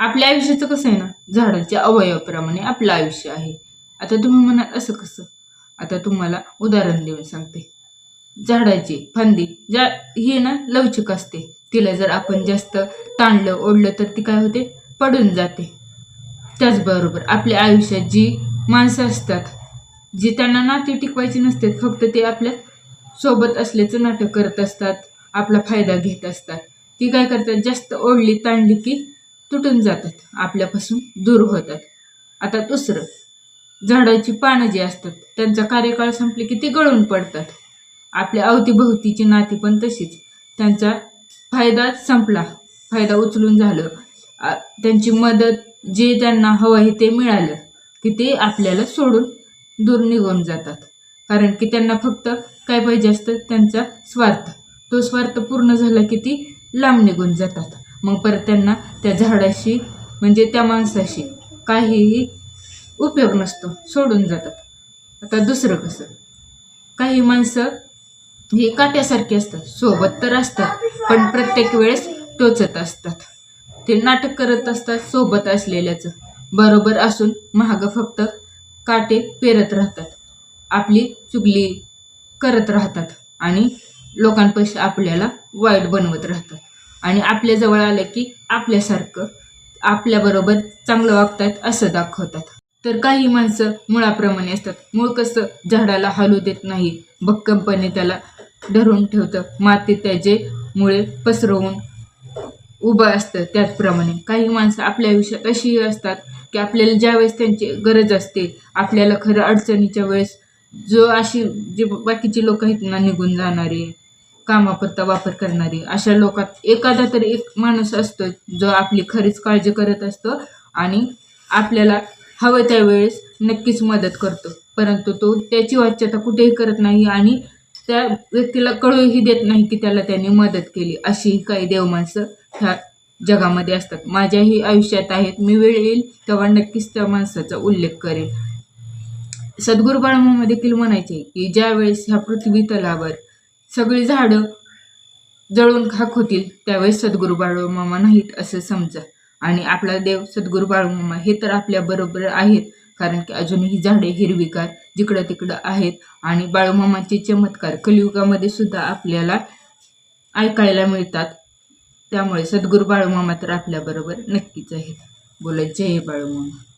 आपल्या आयुष्याचं कसं आहे ना झाडाच्या अवयवाप्रमाणे आपलं आयुष्य आहे. आता तुम्ही म्हणाल असं कसं? आता तुम्हाला उदाहरण देऊन सांगते. झाडाची फांदी ज्या ही ना लवचिक असते. तिला जर आपण जास्त ताणलं ओढलं तर ती काय होते? पडून जाते. त्याचबरोबर आपल्या आयुष्यात जी माणसं असतात जी त्यांना नाते टिकवायची नसते फक्त ते आपल्यासोबत असल्याचं नाटक करत असतात आपला फायदा घेत असतात. ती काय करतात? जास्त ओढली ताणली की तुटून जातात आपल्यापासून दूर होतात. आता दुसरं झाडाची पानं जी असतात त्यांचा कार्यकाळ संपले की ती गळून पडतात. आपल्या अवतीभोवतीची नाती पण तशीच. त्यांचा फायदा संपला फायदा उचलून झालं. त्यांची मदत जे त्यांना हवं आहे ते मिळालं की ते आपल्याला सोडून दूर निघून जातात. कारण की त्यांना फक्त काय पाहिजे असतं? त्यांचा स्वार्थ. तो स्वार्थ पूर्ण झाला की ती लांब निघून जातात. मग परत त्यांना त्या झाडाशी म्हणजे त्या माणसाशी काहीही उपयोग नसतो सोडून जातात. आता दुसरं कसं? काही माणसं ही काट्यासारखी असतात सोबत तर असतात पण प्रत्येक वेळेस टोचत असतात. ते नाटक करत असतात सोबत असलेल्याचं. बरोबर असून महाग फक्त काटे पेरत राहतात. आपली चुगली करत राहतात आणि लोकांपाशी आपल्याला वाईट बनवत राहतात. आणि आपल्याजवळ आलं की आपल्यासारखं आपल्याबरोबर चांगलं वागतात असं दाखवतात. तर काही माणसं मुळाप्रमाणे असतात. मूळ कसं? झाडाला हलू देत नाही. भक्कमपणे त्याला धरून ठेवतं. माती त्याचे मुळे पसरवून उभं असतं त्याचप्रमाणे. काही माणसं आपल्या आयुष्यात अशी असतात की आपल्याला ज्यावेळेस त्यांची गरज असते आपल्याला खरं अडचणीच्या वेळेस जो अशी जे बाकीचे लोक आहेत ना निघून जाणारे कामापुरता वापर करणारी. अशा लोकात एखादा तरी एक माणूस असतो जो आपली खरीच काळजी करत असतो आणि आपल्याला हवं त्यावेळेस नक्कीच मदत करतो. परंतु तो त्याची वाच्यता कुठेही करत नाही आणि त्या व्यक्तीला कळूही देत नाही की त्याला त्याने मदत केली. अशी काही देव माणसं ह्या जगामध्ये असतात. माझ्याही आयुष्यात आहेत. मी वेळ येईल तेव्हा नक्कीच त्या माणसाचा उल्लेख करेल सद्गुरू बाळमामा देखील म्हणायचे की ज्या वेळेस ह्या पृथ्वी तलावर सगळी झाडं जळून खाक होतील त्यावेळेस सद्गुरू बाळूमामा नाहीत असं समजा. आणि आपला देव सद्गुरू बाळूमामा हे तर आपल्या बरोबर आहेत कारण की अजूनही झाडे हिरवीगार जिकडं तिकडं आहेत. आणि बाळूमामाचे चमत्कार कलियुगामध्ये सुद्धा आपल्याला ऐकायला मिळतात. त्यामुळे सद्गुरू बाळूमामा तर आपल्याबरोबर नक्कीच आहेत. बोला जय बाळूमामा